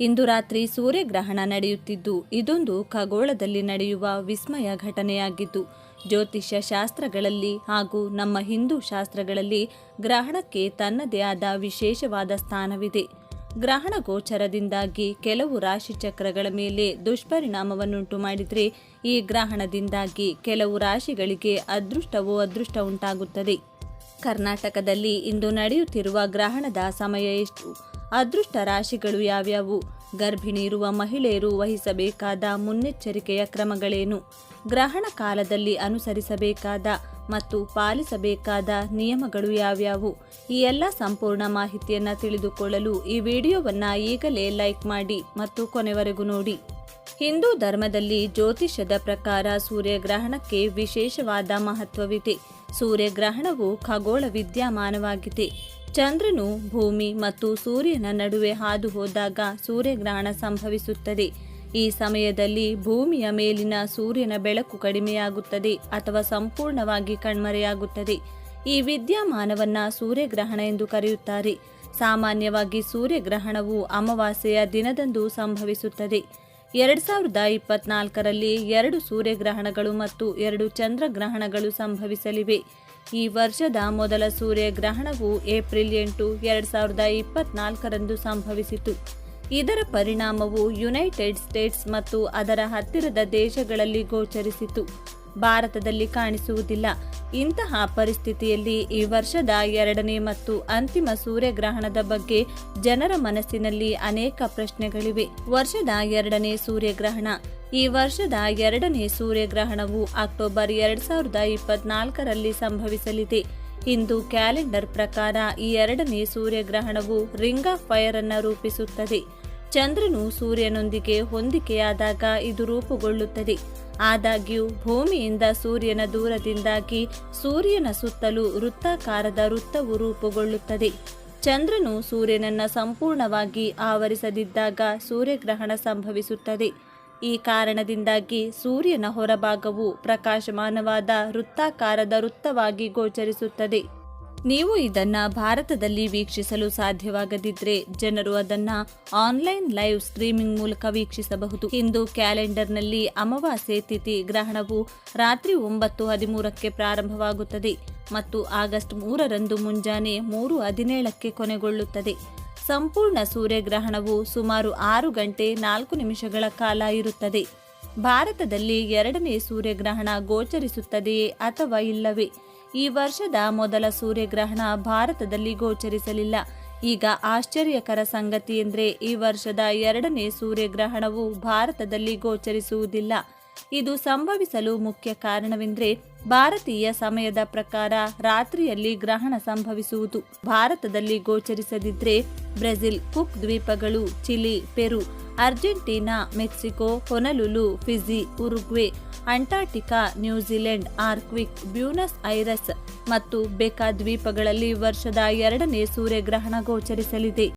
ಇಂದು ರಾತ್ರಿ ಸೂರ್ಯಗ್ರಹಣ ನಡೆಯುತ್ತಿದ್ದು, ಇದೊಂದು ಖಗೋಳದಲ್ಲಿ ನಡೆಯುವ ವಿಸ್ಮಯ ಘಟನೆಯಾಗಿದ್ದು, ಜ್ಯೋತಿಷ್ಯ ಶಾಸ್ತ್ರಗಳಲ್ಲಿ ಹಾಗೂ ನಮ್ಮ ಹಿಂದೂ ಶಾಸ್ತ್ರಗಳಲ್ಲಿ ಗ್ರಹಣಕ್ಕೆ ತನ್ನದೇ ಆದ ವಿಶೇಷವಾದ ಸ್ಥಾನವಿದೆ. ಗ್ರಹಣ ಗೋಚರದಿಂದಾಗಿ ಕೆಲವು ರಾಶಿಚಕ್ರಗಳ ಮೇಲೆ ದುಷ್ಪರಿಣಾಮವನ್ನುಂಟು ಮಾಡಿದರೆ, ಈ ಗ್ರಹಣದಿಂದಾಗಿ ಕೆಲವು ರಾಶಿಗಳಿಗೆ ಅದೃಷ್ಟವೋ ಅದೃಷ್ಟ ಉಂಟಾಗುತ್ತದೆ. ಕರ್ನಾಟಕದಲ್ಲಿ ಇಂದು ನಡೆಯುತ್ತಿರುವ ಗ್ರಹಣದ ಸಮಯ ಎಷ್ಟು? ಅದೃಷ್ಟ ರಾಶಿಗಳು ಯಾವ್ಯಾವು? ಗರ್ಭಿಣಿ ಇರುವ ಮಹಿಳೆಯರು ವಹಿಸಬೇಕಾದ ಮುನ್ನೆಚ್ಚರಿಕೆಯ ಕ್ರಮಗಳೇನು? ಗ್ರಹಣ ಕಾಲದಲ್ಲಿ ಅನುಸರಿಸಬೇಕಾದ ಮತ್ತು ಪಾಲಿಸಬೇಕಾದ ನಿಯಮಗಳು ಯಾವ್ಯಾವು? ಈ ಎಲ್ಲ ಸಂಪೂರ್ಣ ಮಾಹಿತಿಯನ್ನು ತಿಳಿದುಕೊಳ್ಳಲು ಈ ವಿಡಿಯೋವನ್ನು ಈಗಲೇ ಲೈಕ್ ಮಾಡಿ ಮತ್ತು ಕೊನೆವರೆಗೂ ನೋಡಿ. ಹಿಂದೂ ಧರ್ಮದಲ್ಲಿ ಜ್ಯೋತಿಷ್ಯದ ಪ್ರಕಾರ ಸೂರ್ಯಗ್ರಹಣಕ್ಕೆ ವಿಶೇಷವಾದ ಮಹತ್ವವಿದೆ. ಸೂರ್ಯಗ್ರಹಣವು ಖಗೋಳ ವಿದ್ಯಮಾನವಾಗಿದೆ. ಚಂದ್ರನು ಭೂಮಿ ಮತ್ತು ಸೂರ್ಯನ ನಡುವೆ ಹಾದು ಹೋದಾಗ ಸೂರ್ಯಗ್ರಹಣ ಸಂಭವಿಸುತ್ತದೆ. ಈ ಸಮಯದಲ್ಲಿ ಭೂಮಿಯ ಮೇಲಿನ ಸೂರ್ಯನ ಬೆಳಕು ಕಡಿಮೆಯಾಗುತ್ತದೆ ಅಥವಾ ಸಂಪೂರ್ಣವಾಗಿ ಕಣ್ಮರೆಯಾಗುತ್ತದೆ. ಈ ವಿದ್ಯಮಾನವನ್ನ ಸೂರ್ಯಗ್ರಹಣ ಎಂದು ಕರೆಯುತ್ತಾರೆ. ಸಾಮಾನ್ಯವಾಗಿ ಸೂರ್ಯಗ್ರಹಣವು ಅಮಾವಾಸ್ಯೆಯ ದಿನದಂದು ಸಂಭವಿಸುತ್ತದೆ. ಎರಡ್ ಸಾವಿರದ ಇಪ್ಪತ್ನಾಲ್ಕರಲ್ಲಿ ಎರಡು ಸೂರ್ಯಗ್ರಹಣಗಳು ಮತ್ತು ಎರಡು ಚಂದ್ರಗ್ರಹಣಗಳು ಸಂಭವಿಸಲಿವೆ. ಈ ವರ್ಷದ ಮೊದಲ ಸೂರ್ಯಗ್ರಹಣವು ಏಪ್ರಿಲ್ ಎಂಟು, ಎರಡ್ ಸಾವಿರದ ಇಪ್ಪತ್ನಾಲ್ಕರಂದು ಸಂಭವಿಸಿತು. ಇದರ ಪರಿಣಾಮವು ಯುನೈಟೆಡ್ ಸ್ಟೇಟ್ಸ್ ಮತ್ತು ಅದರ ಹತ್ತಿರದ ದೇಶಗಳಲ್ಲಿ ಗೋಚರಿಸಿತು. ಭಾರತದಲ್ಲಿ ಕಾಣಿಸುವುದಿಲ್ಲ. ಇಂತಹ ಪರಿಸ್ಥಿತಿಯಲ್ಲಿ ಈ ವರ್ಷದ ಎರಡನೇ ಮತ್ತು ಅಂತಿಮ ಸೂರ್ಯಗ್ರಹಣದ ಬಗ್ಗೆ ಜನರ ಮನಸ್ಸಿನಲ್ಲಿ ಅನೇಕ ಪ್ರಶ್ನೆಗಳಿವೆ. ವರ್ಷದ ಎರಡನೇ ಸೂರ್ಯಗ್ರಹಣ. ಈ ವರ್ಷದ ಎರಡನೇ ಸೂರ್ಯಗ್ರಹಣವು ಅಕ್ಟೋಬರ್ ಎರಡ್ ಸಾವಿರದ ಇಪ್ಪತ್ನಾಲ್ಕರಲ್ಲಿ ಸಂಭವಿಸಲಿದೆ. ಹಿಂದೂ ಕ್ಯಾಲೆಂಡರ್ ಪ್ರಕಾರ ಈ ಎರಡನೇ ಸೂರ್ಯಗ್ರಹಣವು ರಿಂಗ್ ಆಫ್ ಫೈರ್ ಅನ್ನು ರೂಪಿಸುತ್ತದೆ. ಚಂದ್ರನು ಸೂರ್ಯನೊಂದಿಗೆ ಹೊಂದಿಕೆಯಾದಾಗ ಇದು ರೂಪುಗೊಳ್ಳುತ್ತದೆ. ಆದಾಗ್ಯೂ, ಭೂಮಿಯಿಂದ ಸೂರ್ಯನ ದೂರದಿಂದಾಗಿ ಸೂರ್ಯನ ಸುತ್ತಲೂ ವೃತ್ತಾಕಾರದ ವೃತ್ತವು ರೂಪುಗೊಳ್ಳುತ್ತದೆ. ಚಂದ್ರನು ಸೂರ್ಯನನ್ನ ಸಂಪೂರ್ಣವಾಗಿ ಆವರಿಸದಿದ್ದಾಗ ಸೂರ್ಯಗ್ರಹಣ ಸಂಭವಿಸುತ್ತದೆ. ಈ ಕಾರಣದಿಂದಾಗಿ ಸೂರ್ಯನ ಹೊರಭಾಗವು ಪ್ರಕಾಶಮಾನವಾದ ವೃತ್ತಾಕಾರದ ವೃತ್ತವಾಗಿ ಗೋಚರಿಸುತ್ತದೆ. ನೀವು ಇದನ್ನ ಭಾರತದಲ್ಲಿ ವೀಕ್ಷಿಸಲು ಸಾಧ್ಯವಾಗದಿದ್ರೆ ಜನರು ಅದನ್ನ ಆನ್ಲೈನ್ ಲೈವ್ ಸ್ಟ್ರೀಮಿಂಗ್ ಮೂಲಕ ವೀಕ್ಷಿಸಬಹುದು. ಇಂದು ಕ್ಯಾಲೆಂಡರ್ನಲ್ಲಿ ಅಮಾವಾಸ್ಯೆ ತಿಥಿ ಗ್ರಹಣವು ರಾತ್ರಿ ಒಂಬತ್ತು ಹದಿಮೂರಕ್ಕೆ ಪ್ರಾರಂಭವಾಗುತ್ತದೆ ಮತ್ತು ಆಗಸ್ಟ್ ಮೂರರಂದು ಮುಂಜಾನೆ ಮೂರು ಹದಿನೇಳಕ್ಕೆ ಕೊನೆಗೊಳ್ಳುತ್ತದೆ. ಸಂಪೂರ್ಣ ಸೂರ್ಯಗ್ರಹಣವು ಸುಮಾರು ಆರು ಗಂಟೆ ನಾಲ್ಕು ನಿಮಿಷಗಳ ಕಾಲ ಇರುತ್ತದೆ. ಭಾರತದಲ್ಲಿ ಎರಡನೇ ಸೂರ್ಯಗ್ರಹಣ ಗೋಚರಿಸುತ್ತದೆಯೇ ಅಥವಾ ಇಲ್ಲವೇ? ಈ ವರ್ಷದ ಮೊದಲ ಸೂರ್ಯಗ್ರಹಣ ಭಾರತದಲ್ಲಿ ಗೋಚರಿಸಲಿಲ್ಲ. ಈಗ ಆಶ್ಚರ್ಯಕರ ಸಂಗತಿ ಎಂದರೆ ಈ ವರ್ಷದ ಎರಡನೇ ಸೂರ್ಯಗ್ರಹಣವು ಭಾರತದಲ್ಲಿ ಗೋಚರಿಸುವುದಿಲ್ಲ. ಇದು ಸಂಭವಿಸಲು ಮುಖ್ಯ ಕಾರಣವೆಂದರೆ ಭಾರತೀಯ ಸಮಯದ ಪ್ರಕಾರ ರಾತ್ರಿಯಲ್ಲಿ ಗ್ರಹಣ ಸಂಭವಿಸುವುದು. ಭಾರತದಲ್ಲಿ ಗೋಚರಿಸದಿದ್ದರೆ ಬ್ರೆಜಿಲ್, ಕುಕ್ ದ್ವೀಪಗಳು, Chile, Peru Argentina, Mexico, Honolulu, Fiji, Uruguay, Antarctica, New Zealand, Arctic, Buenos Aires ಮತ್ತು ಬೆಕಾ ದ್ವೀಪಗಳಲ್ಲಿ ವರ್ಷದ ಎರಡನೇ ಸೂರ್ಯಗ್ರಹಣ ಗೋಚರಿಸಲಿದೆ.